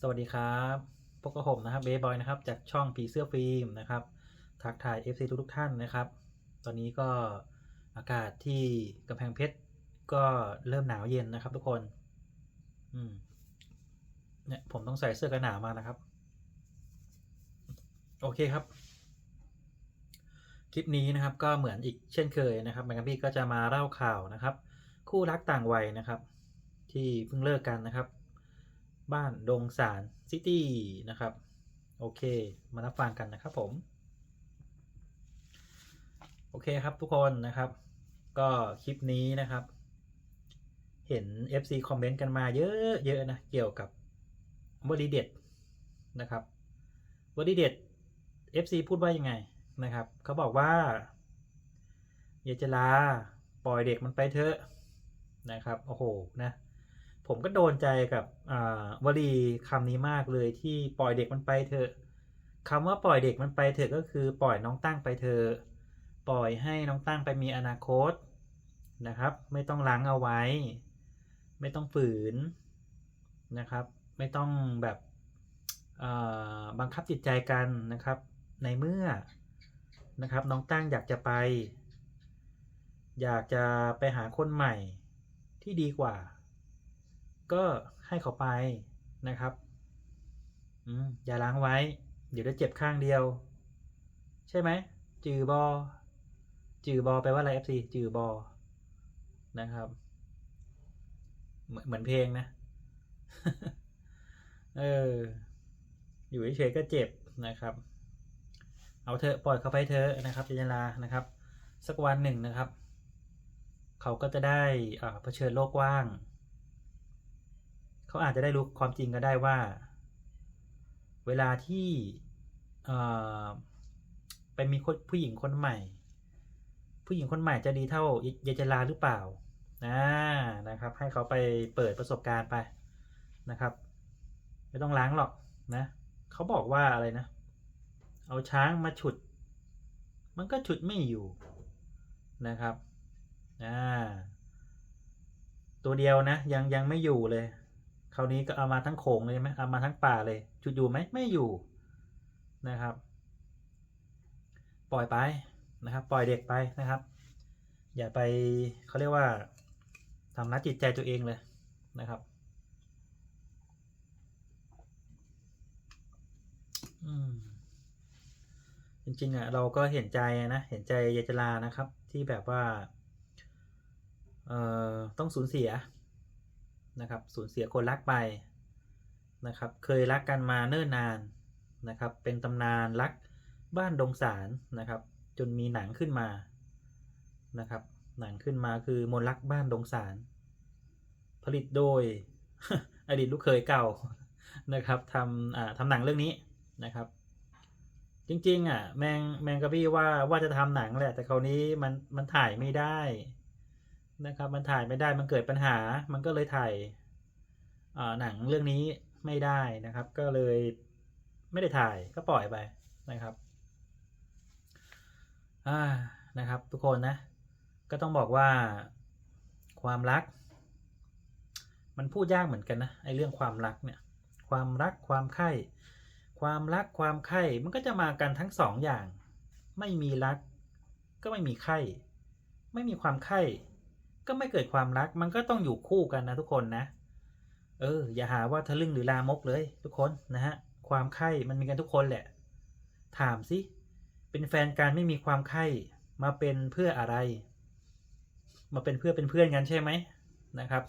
สวัสดีครับพบกับผมนะครับเบย์บอยนะครับ จากช่องผีเสื้อฟิล์มนะครับ ทักทาย FC ทุกทุกท่านนะครับ ตอนนี้ก็อากาศที่กำแพงเพชรก็เริ่มหนาวเย็นนะครับ ทุกคน อืม เนี่ยผมต้องใส่เสื้อกันหนาวมานะครับ โอเคครับ คลิปนี้นะครับ ก็เหมือนอีกเช่นเคยนะครับแมงกะพี่ก็จะมาเล่าข่าวนะครับ คู่รักต่างวัยนะครับ ที่เพิ่งเลิกกันนะครับ บ้านดงสารซิตี้นะครับ โอเค มารับฟังกันนะครับผม โอเคครับทุกคนนะครับ ก็คลิปนี้นะครับ เห็น FC คอมเมนต์กันมาเยอะเยอะนะเกี่ยวกับวลีเด็ดนะครับวลีเด็ด FC พูดว่ายังไงนะครับเขาบอกว่าอย่าจะลาปล่อยเด็กมันไปเถอะนะครับ โอ้โห นะ ผมก็โดนใจกับวลีคำนี้มากเลยที่ปล่อยเด็กมันไปเถอะคำว่าปล่อยเด็กมันไปเถอะก็คือปล่อยน้องตั้งไปเถอะปล่อยให้น้องตั้งไปมีอนาคตนะครับ ไม่ต้องล้างเอาไว้ ไม่ต้องฝืนนะครับ ไม่ต้องแบบบังคับจิตใจกันนะครับ ในเมื่อนะครับ น้องตั้งอยากจะไป อยากจะไปหาคนใหม่ที่ดีกว่า ก็ให้เขาไปนะครับอืมอย่าล้างไว้ เดี๋ยวจะเจ็บข้างเดียว ใช่ไหม จือบอ จือบอแปลว่าอะไร FC จือบอ นะครับ เหมือนเพลงนะ เออ อยู่เฉยๆก็เจ็บนะครับ เอาเถอะปล่อยเขาไปเถอะนะครับจันลานะครับ สักวันหนึ่งนะครับ เขาก็จะได้เผชิญโลกว้าง เขาอาจจะได้รู้ความจริงก็ได้ว่า เวลาที่ไปมีผู้หญิงคนใหม่ ผู้หญิงคนใหม่จะดีเท่ายายจลาหรือเปล่าอ่านะครับ ให้เขาไปเปิดประสบการณ์ไปนะครับ ไม่ต้องล้างหรอกนะเขาบอกว่าอะไรนะ เอาช้างมาฉุด มันก็ฉุดไม่อยู่นะครับอ่าตัวเดียวนะยังยังไม่อยู่เลย คราวนี้ก็เอามาทั้งโขงเลยไหมเอามาทั้งป่าเลยฉุดอยู่ไหมไม่อยู่นะครับ ปล่อยไปนะครับ ปล่อยเด็กไปนะครับ อย่าไปเขาเรียกว่าทำร้ายจิตใจตัวเองเลยนะครับอืมจริงๆอะเราก็เห็นใจนะเห็นใจยายจลานะครับ ที่แบบว่า เอ่อต้องสูญเสีย นะครับสูญเสียคนรักไปนะครับเคยรักกันมาเนิ่นนานนะครับเป็นตำนานรักบ้านดงสารนะครับ จนมีหนังขึ้นมานะครับหนังขึ้นมาคือมนต์รักบ้านดงสาร ผลิตโดยอดีตลูกเคยเก่านะครับทำอ่าทำหนังเรื่องนี้นะครับ จริงๆอะแมงแมงกะพี่ว่าว่าจะทำหนังแหละ แต่คราวนี้มันมันถ่ายไม่ได้ นะครับ มันถ่ายไม่ได้มันเกิดปัญหา มันก็เลยถ่ายหนังเรื่องนี้ไม่ได้นะครับ ก็เลยไม่ได้ถ่ายก็ปล่อยไปนะครับอ่านะครับ ทุกคนนะ ก็ต้องบอกว่าความรัก มันพูดยากเหมือนกันนะไอ้เรื่องความรักเนี่ย ความรักความใคร่ความรักความใคร่มันก็จะมากันทั้งสองอย่าง ไม่มีรัก ก็ไม่มีใคร่ไม่มีความใคร่ ก็ไม่เกิดความรักมันก็ต้องอยู่คู่กันนะทุกคนนะ เออ อย่าหาว่าทะลึ่งหรือลามกเลย ทุกคนนะฮะความใคร่มันมีกันทุกคนแหละ ถามสิเป็นแฟนกันไม่มีความใคร่มาเป็นเพื่ออะไร มาเป็นเพื่อเป็นเพื่อนกันใช่ไหมนะครับ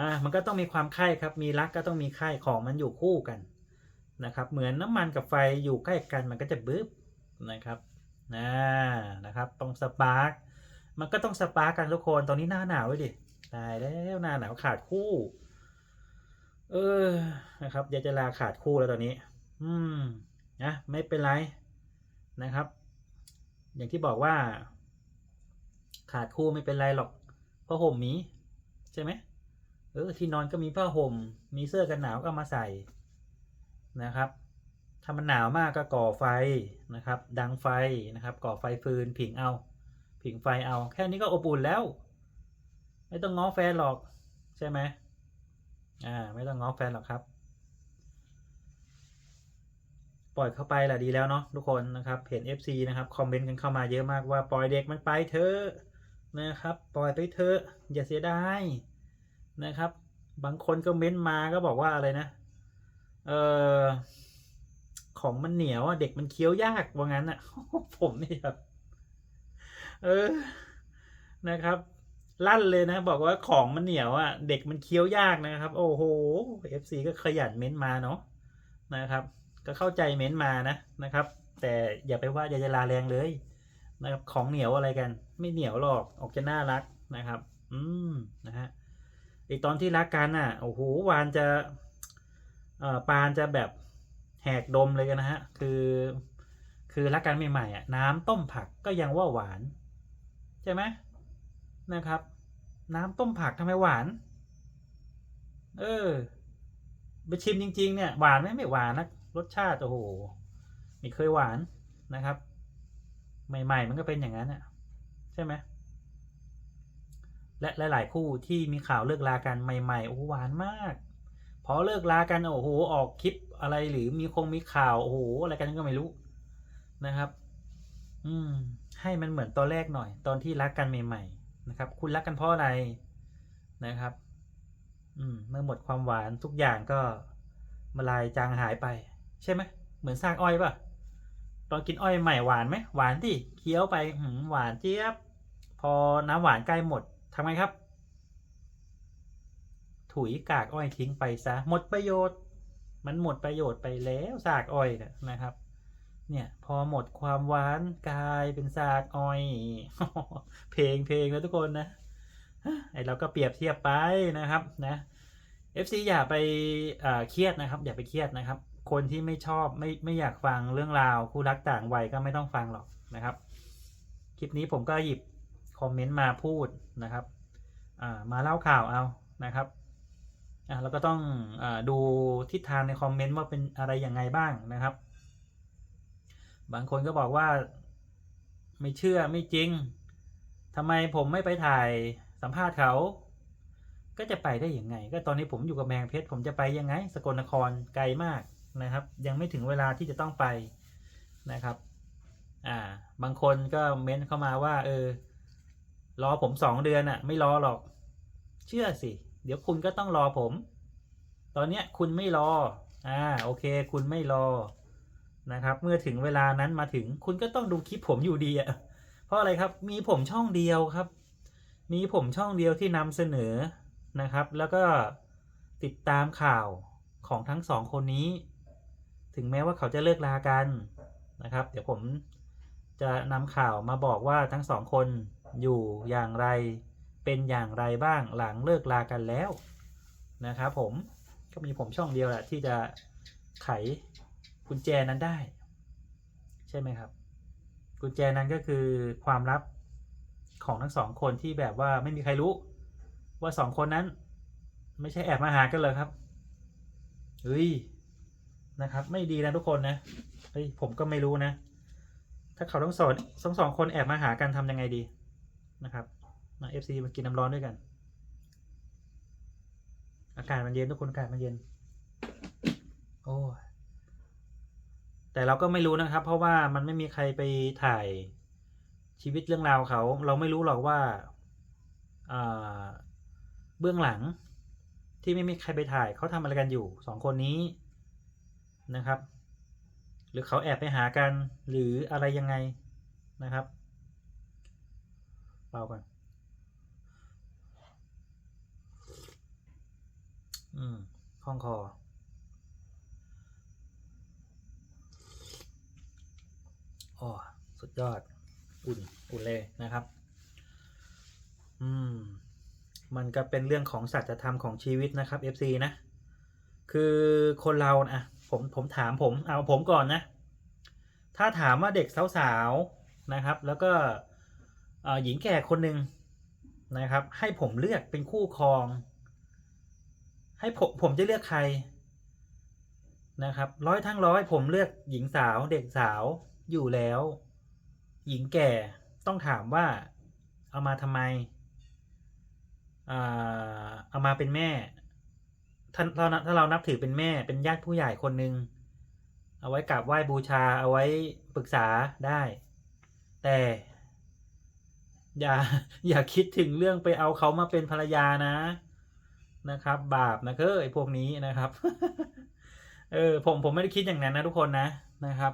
อ่ามันก็ต้องมีความใคร่ครับ มีรักก็ต้องมีใคร่ของมันอยู่คู่กันนะครับ เหมือนน้ำมันกับไฟอยู่ใกล้กันมันก็จะบึ๊บนะครับอ่านะครับต้องสปาร์ก มันก็ต้องสปาร์กกันทุกคนตอนนี้หน้าหนาวเลยดิตายแล้วหน้าหนาวขาดคู่ เออนะครับยาจะลาขาดคู่แล้วตอนนี้ อืมนะไม่เป็นไรนะครับ อย่างที่บอกว่า ขาดคู่ไม่เป็นไรหรอกเพราะห่มมีใช่ไหมเออที่นอนก็มีผ้าห่ม มีเสื้อกันหนาวก็มาใส่นะครับถ้ามันหนาวมากก็ก่อไฟนะครับ ดังไฟนะครับ ก่อไฟฟืนผิงเอา ผิงไฟเอาแค่นี้ก็อบอุ่นแล้ว ไม่ต้องง้อแฟนหรอกใช่ไหมอ่าไม่ต้องง้อแฟนหรอกครับ ปล่อยเข้าไปแหละดีแล้วเนาะทุกคนนะครับเห็น FC นะครับคอมเมนต์กันเข้ามาเยอะมากว่าปล่อยเด็กมันไปเถอะนะครับปล่อยไปเถอะอย่าเสียดายนะครับ บางคนก็เม้นต์มาก็บอกว่าอะไรนะเออของมันเหนียวอะเด็กมันเคี้ยวยากว่างั้นอะผมนี่แบบ เออนะครับ ลั่นเลยนะ บอกว่าของมันเหนียวอะ เด็กมันเคี้ยวยากนะครับ โอ้โห FC ก็ขยันเม้นต์มาเนาะนะครับ ก็เข้าใจเม้นต์มานะนะครับ แต่อย่าไปว่าอย่าจะลาแรงเลยนะครับ ของเหนียวอะไรกัน ไม่เหนียวหรอกออกจะน่ารักนะครับ อืมนะฮะไอตอนที่รักกันอะโอ้โหวานจะเอ่อปานจะแบบแหกดมเลยกันนะฮะ คือ คือรักกันใหม่ๆอะ น้ำต้มผักก็ยังว่าหวาน ใช่ไหมนะครับ น้ำต้มผักทำไมหวาน เออไปชิมจริง ๆ เนี่ย หวานไหมไม่หวานนะรสชาติโอ้โหไม่เคยหวานนะครับ ใหม่ ๆ มันก็เป็นอย่างนั้นอะใช่ไหมและหลาย ๆ คู่ที่มีข่าวเลิกลากันใหม่ๆโอ้หหวานมากพอเลิกลากันโอ้โหออกคลิปอะไรหรือมีคงมีข่าวโอ้โหอะไรกันก็ไม่รู้นะครับ อืม ให้มันเหมือนตอนแรกหน่อย ตอนที่รักกันใหม่ ๆ นะครับ คุณรักกันเพราะอะไรนะครับ อืมเมื่อหมดความหวานทุกอย่างก็มาลายจางหายไป ใช่ไหมเหมือนซากอ้อยป่ะตอนกินอ้อยใหม่หวานไหมหวานที่เคี้ยวไปหืมหวานเจี๊ยบ พอน้ำหวานใกล้หมดทำไงครับ ถุยกากอ้อยทิ้งไปซะหมดประโยชน์ มันหมดประโยชน์ไปแล้วซากอ้อยนะครับ เนี่ยพอหมดความหวานกลายเป็นซากอ้อย เพลงเพลงแล้วทุกคนนะไอเราก็เปรียบเทียบไปนะครับนะ FC อย่าไปเครียดนะครับ อย่าไปเครียดนะครับ คนที่ไม่ชอบไม่ไม่อยากฟังเรื่องราวคู่รักต่างวัยก็ไม่ต้องฟังหรอกนะครับ คลิปนี้ผมก็หยิบคอมเมนต์มาพูดนะครับมาเล่าข่าวเอานะครับอ่าแล้วก็ต้องอดูทิศทางในคอมเมนต์ว่าเป็นอะไรยังไงบ้างนะครับ บางคนก็บอกว่าไม่เชื่อไม่จริงทำไมผมไม่ไปถ่ายสัมภาษณ์เขา ก็จะไปได้ยังไง ก็ตอนนี้ผมอยู่กับแมงเพชรผมจะไปยังไง สกลนครไกลมากนะครับ ยังไม่ถึงเวลาที่จะต้องไปนะครับอ่าบางคนก็เม้นเข้ามาว่า เออ รอผมสองเดือนอะ่ะ ไม่รอหรอก เชื่อสิ เดี๋ยวคุณก็ต้องรอผม ตอนเนี้ยคุณไม่รออ่าโอเค คุณไม่รอ นะครับ เมื่อถึงเวลานั้นมาถึงคุณก็ต้องดูคลิปผมอยู่ดีอะ่ะเพราะอะไรครับมีผมช่องเดียวครับ มีผมช่องเดียวที่นำเสนอนะครับ แล้วก็ติดตามข่าวของทั้งสองคนนี้ ถึงแม้ว่าเขาจะเลิกลากันนะครับ เดี๋ยวผมจะนำข่าวมาบอกว่าทั้งสองคนอยู่อย่างไรเป็นอย่างไรบ้างหลังเลิกลากันแล้วนะครับผมก็มีผมช่องเดียวแหละที่จะไข กุญแจนั้นได้ ใช่ไหมครับ กุญแจนั้นก็คือความลับของทั้งสองคนที่แบบว่าไม่มีใครรู้ ว่าสองคนนั้น ไม่ใช่แอบมาหากันเลยครับเฮ้ยนะครับ ไม่ดีนะทุกคนนะเฮ้ยผมก็ไม่รู้นะ ถ้าเขาต้องสอนทั้งสองคนแอบมาหากันทำยังไงดีนะครับมาเอฟซีมากินน้ำร้อนด้วยกัน อากาศมันเย็นทุกคนอากาศมันเย็น โอ้ย แต่เราก็ไม่รู้นะครับ เพราะว่ามันไม่มีใครไปถ่ายชีวิตเรื่องราวเขา เราไม่รู้หรอกว่าอ่าเบื้องหลังที่ไม่มีใครไปถ่ายเขาทำอะไรกันอยู่สองคนนี้นะครับ หรือเขาแอบไปหากันหรืออะไรยังไงนะครับเปล่าก่อนอืมคล่องคอ โอ้สุดยอด อุ่น อุ่นเลยนะครับ อืม มันก็เป็นเรื่องของสัจธรรมของชีวิตนะครับ FC นะ คือคนเรานะผมผมถามผมเอาผมก่อนนะ ถ้าถามว่าเด็กสาวๆนะครับ แล้วก็อ่อหญิงแก่คนหนึ่งนะครับ ให้ผมเลือกเป็นคู่ครอง ให้ผมผมจะเลือกใครนะครับ ร้อยทั้งร้อยผมเลือกหญิงสาวเด็กสาว อยู่แล้ว หญิงแก่ต้องถามว่าเอามาทำไมเอามาเป็นแม่ถ้าเราถ้าเรานับถือเป็นแม่เป็นญาติผู้ใหญ่คนหนึ่งเอาไว้กราบไหว้บูชาเอาไว้ปรึกษาได้ แต่ อย่าอย่าคิดถึงเรื่องไปเอาเขามาเป็นภรรยานะนะครับ บาปนะเก้อไอ้พวกนี้นะครับ เออผมผมไม่ได้คิดอย่างนั้นนะทุกคนนะนะครับ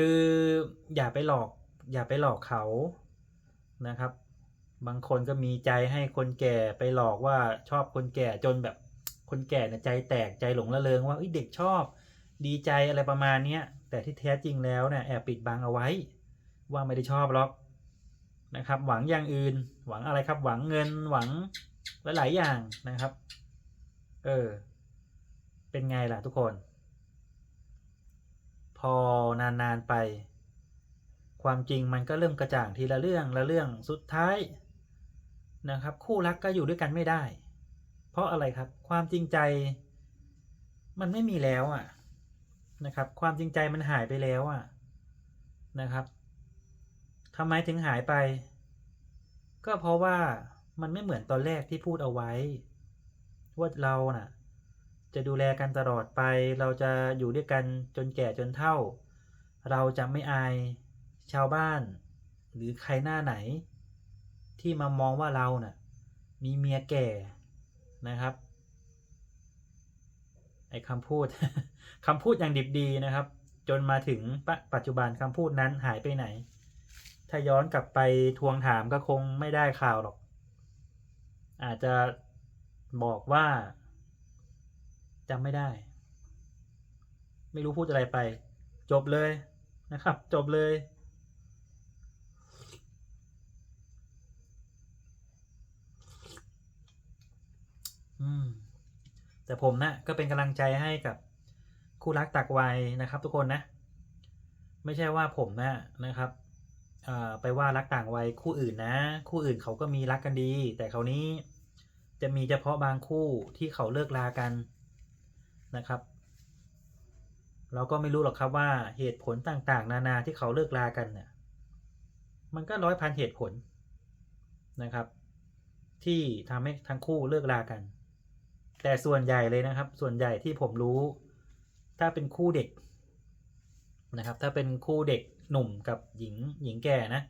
คืออย่าไปหลอก อย่าไปหลอกเขานะครับ บางคนก็มีใจให้คนแก่ไปหลอกว่าชอบคนแก่จนแบบคนแก่เนี่ยใจแตกใจหลงละเริงว่าเอ้ยเด็กชอบ ดีใจอะไรประมาณเนี้ยแต่ที่แท้จริงแล้วเนี่ยแอบปิดบังเอาไว้ ว่าไม่ได้ชอบหรอกนะครับ หวังอย่างอื่น หวังอะไรครับ หวังเงินหวังหลายๆอย่างนะครับ เออ เป็นไงล่ะทุกคน พอนานๆไป ความจริงมันก็เริ่มกระจ่างทีละเรื่องละเรื่องสุดท้ายนะครับ คู่รักก็อยู่ด้วยกันไม่ได้ เพราะอะไรครับ ความจริงใจ มันไม่มีแล้วอะนะครับ ความจริงใจมันหายไปแล้วอะนะครับทำไมถึงหายไป ก็เพราะว่ามันไม่เหมือนตอนแรกที่พูดเอาไว้ ว่าเราน่ะ จะดูแลกันตลอดไป เราจะอยู่ด้วยกันจนแก่จนเฒ่า เราจะไม่อายชาวบ้าน หรือใครหน้าไหน ที่มามองว่าเราน่ะมีเมียแก่นะครับไอ้คำพูดคำพูดอย่างดิบดีนะครับ จนมาถึงปปัจจุบันคำพูดนั้นหายไปไหน ถ้าย้อนกลับไปทวงถามก็คงไม่ได้ข่าวหรอก อาจจะบอกว่า จำไม่ได้ ไม่รู้พูดอะไรไป จบเลยนะครับ จบเลย อืม แต่ผมนะก็เป็นกำลังใจให้กับคู่รักตักวัยนะครับทุกคนนะ ไม่ใช่ว่าผมนะนะครับไปว่ารักต่างวัยคู่อื่นนะ คู่อื่นเขาก็มีรักกันดี แต่เขาวนี้จะมีเฉพาะบางคู่ที่เขาเลิกลากัน นะครับ เราก็ไม่รู้หรอกครับว่าเหตุผลต่างๆ นานาที่เขาเลิกลากันเนี่ยมันก็ร้อยพันเหตุผลนะครับ ที่ทำให้ทั้งคู่เลิกลากัน แต่ส่วนใหญ่เลยนะครับ ส่วนใหญ่ที่ผมรู้ ถ้าเป็นคู่เด็กนะครับ ถ้าเป็นคู่เด็กหนุ่มกับหญิงหญิงแก่นะ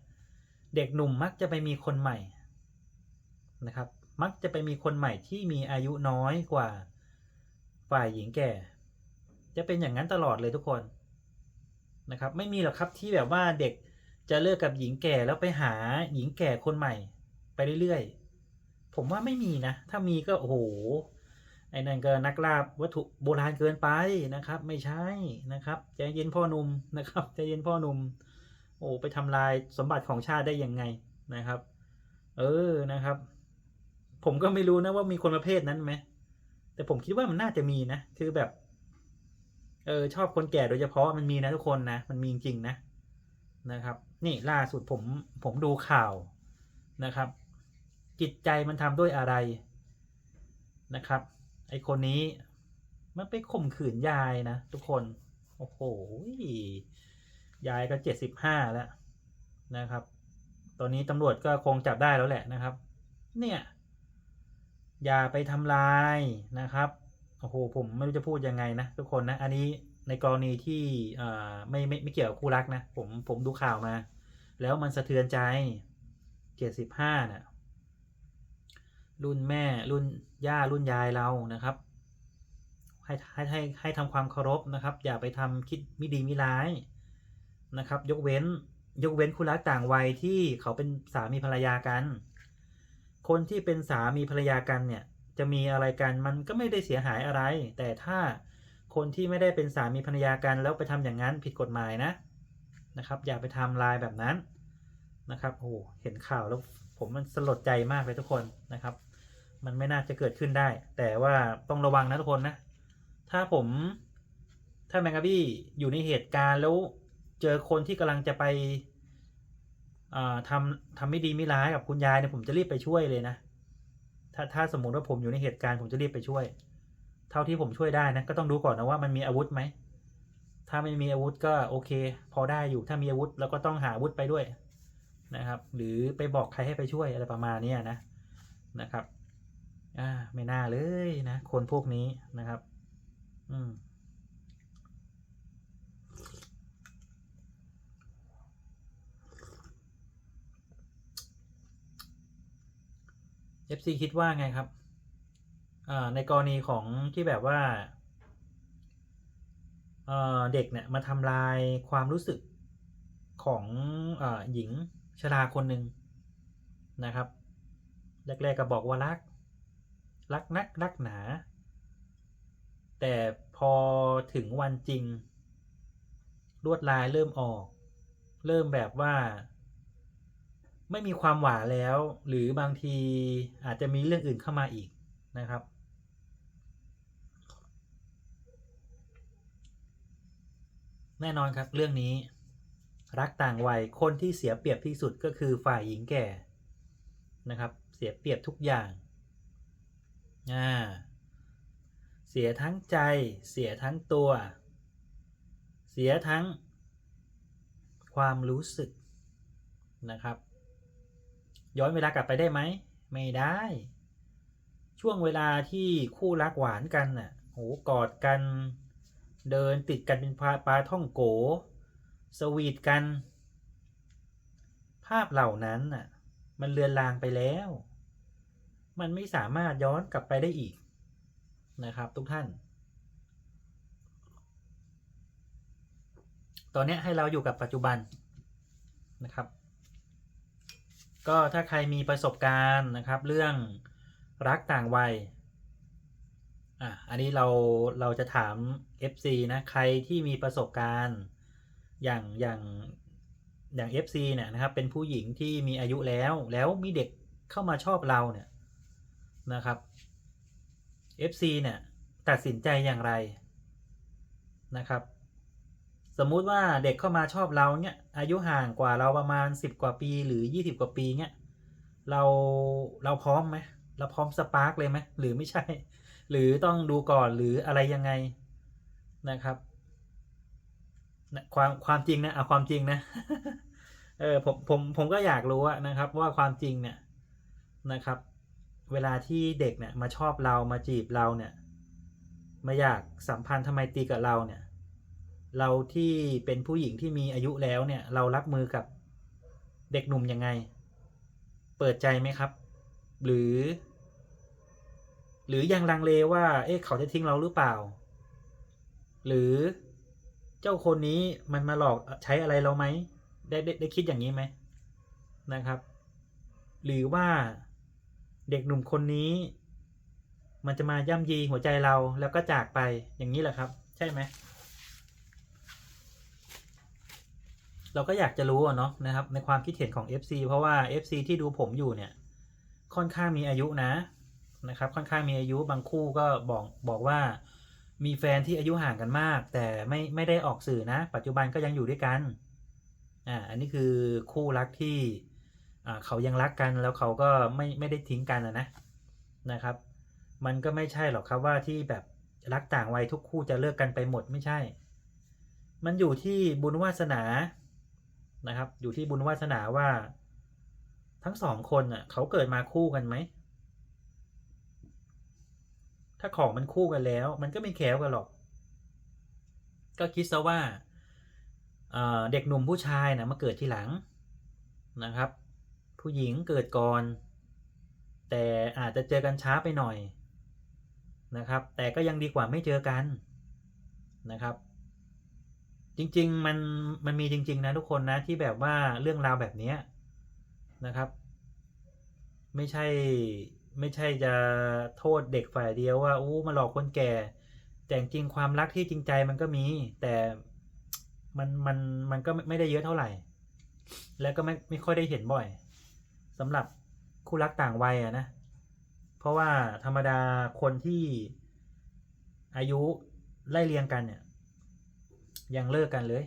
เด็กหนุ่มมักจะไปมีคนใหม่นะครับ มักจะไปมีคนใหม่ที่มีอายุน้อยกว่า ฝ่ายหญิงแก่ จะเป็นอย่างนั้นตลอดเลยทุกคนนะครับ ไม่มีหรอกครับที่แบบว่าเด็กจะเลิกกับหญิงแก่แล้วไปหาหญิงแก่คนใหม่ ไปเรื่อยๆ ผมว่าไม่มีนะ ถ้ามีก็โอ้โหไอ้นั่นก็นักล่าวัตถุโบราณเกินไปนะครับ ไม่ใช่นะครับใจเย็นพ่อหนุ่มนะครับใจเย็นพ่อหนุ่มโอ้ไปทำลายสมบัติของชาติได้ยังไงนะครับ เออนะครับ ผมก็ไม่รู้นะว่ามีคนประเภทนั้นไหม แต่ผมคิดว่ามันน่าจะมีนะ คือแบบ เออชอบคนแก่โดยเฉพาะมันมีนะทุกคนนะ มันมีจริงๆนะนะครับ นี่ล่าสุดผมผมดูข่าวนะครับ จิตใจมันทำด้วยอะไรนะครับ ไอคนนี้มันไปข่มขืนยายนะทุกคน โอ้โหยายก็เจ็ดสิบห้าแล้วนะครับ ตอนนี้ตำรวจก็คงจับได้แล้วแหละนะครับ เนี่ย อย่าไปทำลายนะครับโอ้โหผมไม่รู้จะพูดยังไงนะทุกคนนะ อันนี้ในกรณีที่อ่ไม่ไม่ไม่เกี่ยวกับคู่รักนะผมผมดูข่าวมา แล้วมันสะเทือนใจเจ็ดสิบห้าน่ะรุ่นแม่รุ่นย่ารุ่นยายเรานะครับ ให้ให้ให้ให้ทำความเคารพนะครับ อย่าไปทำคิดไม่ดีไม่ร้ายนะครับ ยกเว้นยกเว้นคู่รักต่างวัยที่เขาเป็นสามีภรรยากัน คนที่เป็นสามีภรรยากันเนี่ยจะมีอะไรกันมันก็ไม่ได้เสียหายอะไร แต่ถ้าคนที่ไม่ได้เป็นสามีภรรยากันแล้วไปทำอย่างนั้นผิดกฎหมายนะนะครับ อย่าไปทำลายแบบนั้นนะครับโอ้เห็นข่าวแล้วผมมันสลดใจมากเลยทุกคนนะครับ มันไม่น่าจะเกิดขึ้นได้ แต่ว่าต้องระวังนะทุกคนนะ ถ้าผมถ้าแมงกะบี้อยู่ในเหตุการณ์แล้วเจอคนที่กำลังจะไป ทำทำไม่ดีไม่ร้ายกับคุณยายเนี่ยผมจะรีบไปช่วยเลยนะ ถ้าถ้าสมมติว่าผมอยู่ในเหตุการณ์ผมจะรีบไปช่วย เท่าที่ผมช่วยได้นะก็ต้องดูก่อนนะว่ามันมีอาวุธไหมถ้าไม่มีอาวุธก็โอเค พอได้อยู่ถ้ามีอาวุธเราก็ต้องหาอาวุธไปด้วยนะครับ หรือไปบอกใครให้ไปช่วยอะไรประมาณนี้นะนะครับ อ่าไม่น่าเลยนะ คนพวกนี้นะครับ อืม FC คิดว่าไงครับในกรณีของที่แบบว่าเเด็กเนี่ยมาทำลายความรู้สึกของอหญิงชราคนหนึ่งนะครับ แรกๆก็บอกว่ารัก รักนักรักหนา แต่พอถึงวันจริงลวดลายเริ่มออก เริ่มแบบว่า ไม่มีความหวานแล้ว หรือบางทีอาจจะมีเรื่องอื่นเข้ามาอีกนะครับ แน่นอนครับเรื่องนี้ รักต่างวัยคนที่เสียเปรียบที่สุดก็คือฝ่ายหญิงแก่นะครับ เสียเปรียบทุกอย่างอ่าเสียทั้งใจ เสียทั้งตัว เสียทั้งความรู้สึกนะครับ ย้อนเวลากลับไปได้ไหม ไม่ได้ ช่วงเวลาที่คู่รักหวานกันน่ะโหกอดกัน เดินติดกันเป็นปลาปลาท่องโก สวีทกัน ภาพเหล่านั้นน่ะ มันเลือนลางไปแล้ว มันไม่สามารถย้อนกลับไปได้อีกนะครับทุกท่าน ตอนนี้ให้เราอยู่กับปัจจุบันนะครับ ก็ถ้าใครมีประสบการณ์นะครับ เรื่องรักต่างวัยอะอันนี้เราเราจะถาม FC นะใครที่มีประสบการณ์อย่างอย่างอย่าง FC เนี่ยนะครับ เป็นผู้หญิงที่มีอายุแล้วแล้วมีเด็กเข้ามาชอบเราเนี่ยนะครับ FC เนี่ยตัดสินใจอย่างไรนะครับ สมมุติว่าเด็กเข้ามาชอบเราเนี่ย อายุห่างกว่าเราประมาณ10กว่าปีหรือ20กว่าปีเนี่ยเราเราพร้อมไหมเราพร้อมสปาร์กเลยไหมหรือไม่ใช่ หรือต้องดูก่อนหรืออะไรยังไงนะครับนะความความจริงนะเอาความจริงนะเออผมผมผมก็อยากรู้นะครับ ว่าความจริงเนี่ยนะครับ เวลาที่เด็กเนี่ยมาชอบเรามาจีบเราเนี่ย มาอยากสัมพันธ์ทำไมตีกับเราเนี่ย เราที่เป็นผู้หญิงที่มีอายุแล้วเนี่ย เรารับมือกับเด็กหนุ่มยังไง เปิดใจไหมครับ หรือ หรือยังลังเลว่า เอ๊ะเขาจะทิ้งเราหรือเปล่า หรือเจ้าคนนี้มันมาหลอกใช้อะไรเราไหมได้ได้ได้คิดอย่างนี้ไหมนะครับ หรือว่าเด็กหนุ่มคนนี้ มันจะมาย่ำยีหัวใจเราแล้วก็จากไปอย่างนี้แหละครับ ใช่ไหม เราก็อยากจะรู้เนาะนะครับ ในความคิดเห็นของ FC เพราะว่า FC ที่ดูผมอยู่เนี่ย ค่อนข้างมีอายุนะนะครับ ค่อนข้างมีอายุบางคู่ก็บอกบอกว่า มีแฟนที่อายุห่างกันมาก แต่ไม่ไม่ได้ออกสื่อนะ ปัจจุบันก็ยังอยู่ด้วยกันอ่าอันนี้คือคู่รักที่อ่าเขายังรักกันแล้วเขาก็ไม่ไม่ได้ทิ้งกันนะนะครับ มันก็ไม่ใช่หรอกครับว่าที่แบบรักต่างวัยทุกคู่จะเลิกกันไปหมดไม่ใช่ มันอยู่ที่บุญวาสนา นะครับ อยู่ที่บุญวาสนาว่า ทั้งสองคนน่ะเขาเกิดมาคู่กันไหม ถ้าของมันคู่กันแล้ว มันก็ไม่แคล้วกันหรอก ก็คิดซะว่าเเด็กหนุ่มผู้ชายนะมาเกิดทีหลังนะครับ ผู้หญิงเกิดก่อน แต่อาจจะเจอกันช้าไปหน่อยนะครับ แต่ก็ยังดีกว่าไม่เจอกันนะครับ จริง ๆ มันมันมีจริง ๆ นะทุกคนนะที่แบบว่าเรื่องราวแบบเนี้ยนะครับ ไม่ใช่ไม่ใช่จะโทษเด็กฝ่ายเดียวว่าอู้มาหลอกคนแก่ แต่จริงความรักที่จริงใจมันก็มี แต่มันมันมันก็ไม่ได้เยอะเท่าไหร่ แล้วก็ไม่ไม่ค่อยได้เห็นบ่อยสำหรับคู่รักต่างวัยอะนะเพราะว่าธรรมดาคนที่อายุไล่เรียงกันเนี่ย ยังเลิกกันเลย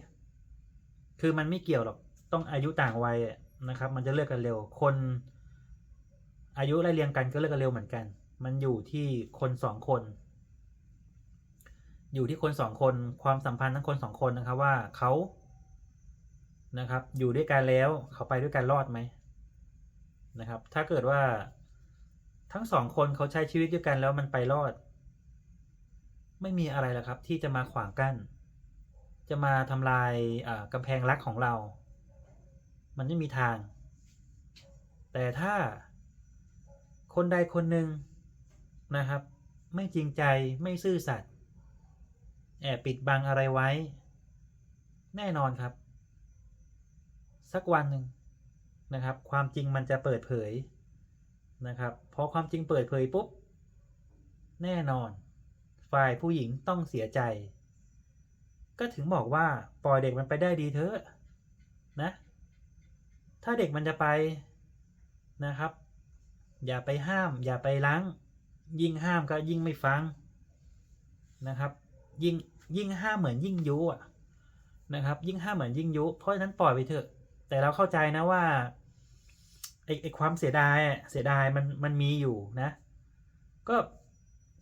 คือมันไม่เกี่ยวหรอก ต้องอายุต่างวัยนะครับ มันจะเลิกกันเร็ว คนอายุไล่เรียงกันก็เลิกกันเร็วเหมือนกัน มันอยู่ที่คนสองคน อยู่ที่คนสองคน ความสัมพันธ์ทั้งคนสองคนนะครับว่าเขานะครับ อยู่ด้วยกันแล้วเขาไปด้วยกันรอดไหมนะครับ ถ้าเกิดว่าทั้งสองคนเขาใช้ชีวิตด้วยกันแล้วมันไปรอด ไม่มีอะไรแล้วครับ ที่จะมาขวางกั้น จะมาทำลายอ่ากำแพงรักของเรา มันไม่มีทาง แต่ถ้าคนใดคนหนึ่งนะครับ ไม่จริงใจไม่ซื่อสัตย์แอบปิดบังอะไรไว้ แน่นอนครับ สักวันหนึ่งนะครับ ความจริงมันจะเปิดเผยนะครับพอความจริงเปิดเผยปุ๊บ แน่นอน ฝ่ายผู้หญิงต้องเสียใจ ก็ถึงบอกว่าปล่อยเด็กมันไปได้ดีเถอะนะ ถ้าเด็กมันจะไปนะครับ อย่าไปห้าม อย่าไปล้างยิ่งห้ามก็ยิ่งไม่ฟังนะครับ ยิ่งยิ่งห้ามเหมือนยิ่งยุอะนะครับ ยิ่งห้ามเหมือนยิ่งยุเพราะฉะนั้นปล่อยไปเถอะ แต่เราเข้าใจนะว่าไอไอความเสียดายอะเสียดายมันมันมีอยู่นะ ก็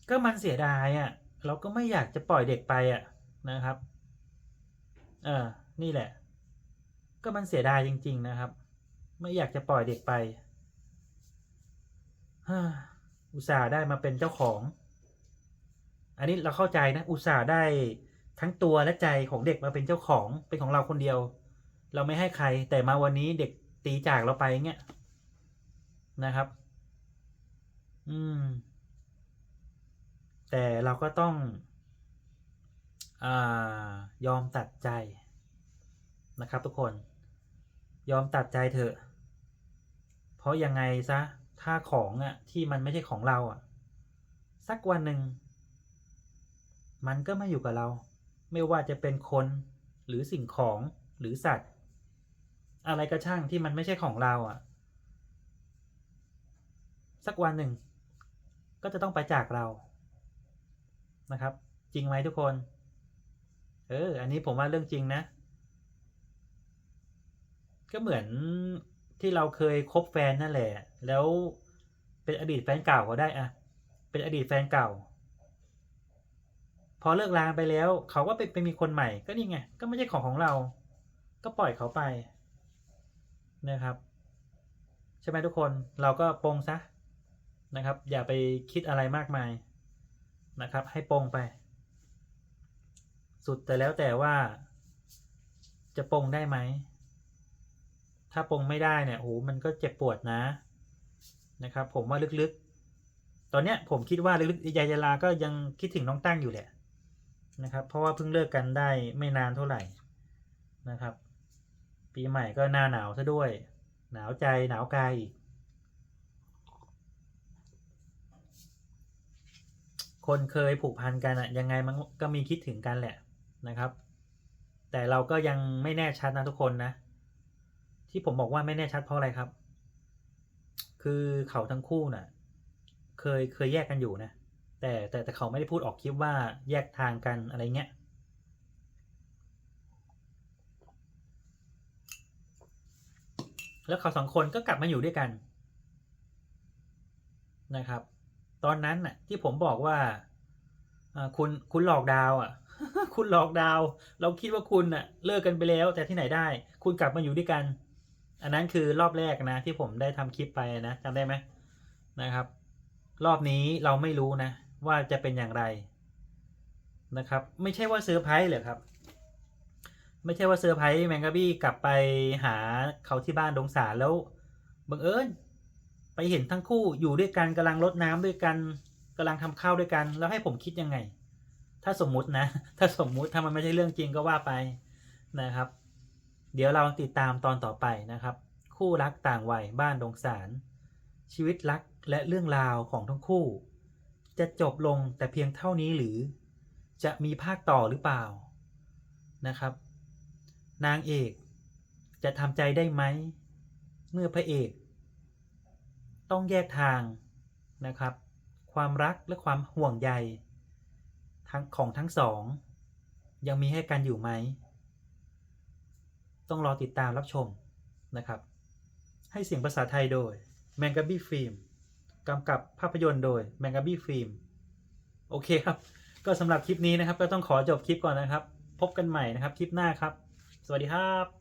ก็มันเสียดายอะเราก็ไม่อยากจะปล่อยเด็กไปอะนะครับ ออนี่แหละ ก็มันเสียดายจริง ๆ นะครับ ไม่อยากจะปล่อยเด็กไปอุตส่าห์ได้มาเป็นเจ้าของ อันนี้เราเข้าใจนะ อุตส่าห์ได้ทั้งตัวและใจของเด็กมาเป็นเจ้าของเป็นของเราคนเดียว เราไม่ให้ใคร แต่มาวันนี้เด็กตีจากเราไปเงี้ยนะครับ อืม แต่เราก็ต้อง ยอมตัดใจนะครับทุกคนยอมตัดใจเถอะ เพราะยังไงซะ ถ้าของอะที่มันไม่ใช่ของเราอะสักวันหนึ่ง มันก็มาอยู่กับเรา ไม่ว่าจะเป็นคนหรือสิ่งของหรือสัตว์ อะไรก็ช่างที่มันไม่ใช่ของเราอะสักวันหนึ่ง ก็จะต้องไปจากเรานะครับ จริงไหมทุกคน เออ อันนี้ผมว่าเรื่องจริงนะ ก็เหมือนที่เราเคยคบแฟนนั่นแหละ แล้วเป็นอดีตแฟนเก่าก็ได้อะ เป็นอดีตแฟนเก่า พอเลิกลาไปแล้ว เขาก็ไปไปมีคนใหม่ ก็นี่ไง ก็ไม่ใช่ของของเรา ก็ปล่อยเขาไปนะครับ ใช่ไหมทุกคน เราก็ปรงซะนะครับ อย่าไปคิดอะไรมากมายนะครับ ให้ปรงไป สุดแต่แล้วแต่ว่า จะปรงได้ไหม ถ้าปรงไม่ได้เนี่ยโอ้มันก็เจ็บปวดนะนะครับ ผมว่าลึกๆ ตอนเนี้ยผมคิดว่าลึกๆยายยาลาก็ยังคิดถึงน้องตั้งอยู่แหละนะครับ เพราะว่าเพิ่งเลิกกันได้ไม่นานเท่าไหร่นะครับ ปีใหม่ก็หน้าหนาวซะด้วย หนาวใจหนาวกายอีกคนเคยผูกพันกันอะยังไงมันก็มีคิดถึงกันแหละ นะครับ แต่เราก็ยังไม่แน่ชัดนะทุกคนนะ ที่ผมบอกว่าไม่แน่ชัดเพราะอะไรครับ คือเขาทั้งคู่น่ะ เคยเคยแยกกันอยู่นะแต่แต่แต่เขาไม่ได้พูดออกคลิปว่าแยกทางกันอะไรเงี้ยแล้วเขาสองคนก็กลับมาอยู่ด้วยกันนะครับ ตอนนั้นน่ะที่ผมบอกว่าอ่า คุณคุณหลอกดาวอะ คุณหลอกดาว เราคิดว่าคุณน่ะเลิกกันไปแล้ว แต่ที่ไหนได้ คุณกลับมาอยู่ด้วยกัน อันนั้นคือรอบแรกนะ ที่ผมได้ทำคลิปไปนะจำได้ไหมนะครับ รอบนี้เราไม่รู้นะ ว่าจะเป็นอย่างไรนะครับ ไม่ใช่ว่าเซอร์ไพรส์เหรอครับ ไม่ใช่ว่าเซอร์ไพรส์แมงกะบี้กลับไปหาเขาที่บ้านดงสารแล้วบังเอิญไปเห็นทั้งคู่อยู่ด้วยกันกำลังรดน้ำด้วยกัน กำลังทำข้าวด้วยกัน แล้วให้ผมคิดยังไง ถ้าสมมุตินะ ถ้าสมมุติถ้ามันไม่ใช่เรื่องจริงก็ว่าไปนะครับ เดี๋ยวเราติดตามตอนต่อไปนะครับ คู่รักต่างวัยบ้านดงสาร ชีวิตรักและเรื่องราวของทั้งคู่ จะจบลงแต่เพียงเท่านี้หรือ จะมีภาคต่อหรือเปล่านะครับ นางเอกจะทำใจได้ไหม เมื่อพระเอก ต้องแยกทางนะครับ ความรักและความห่วงใยทั้งของทั้งสอง ยังมีให้กันอยู่ไหม ต้องรอติดตามรับชมนะครับ ให้เสียงภาษาไทยโดย m a n g a b y Film กำกับภาพยนตร์โดย m a n g a b y Film โอเคครับ ก็สำหรับคลิปนี้นะครับ ก็ต้องขอจบคลิปก่อนนะครับ พบกันใหม่นะครับคลิปหน้าครับ สวัสดีครับ